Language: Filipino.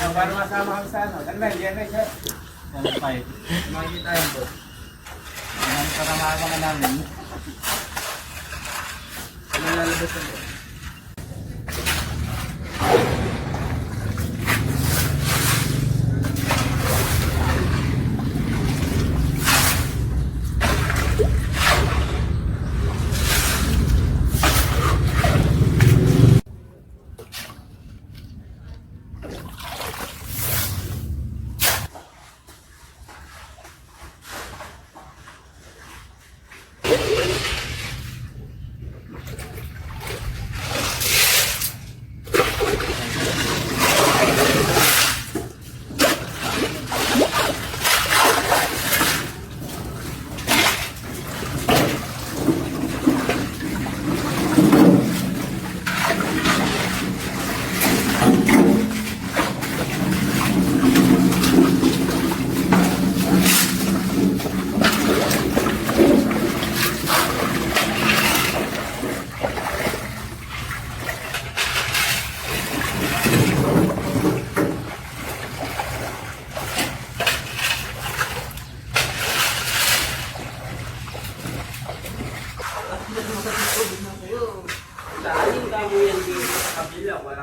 Para masama kami sa ano. Ba, yan na siya. Ano pa eh. Makikita yun po. Ano pa naman namin. Nalalabas na po. Saan yung damo yan dito sa kabila? Wala.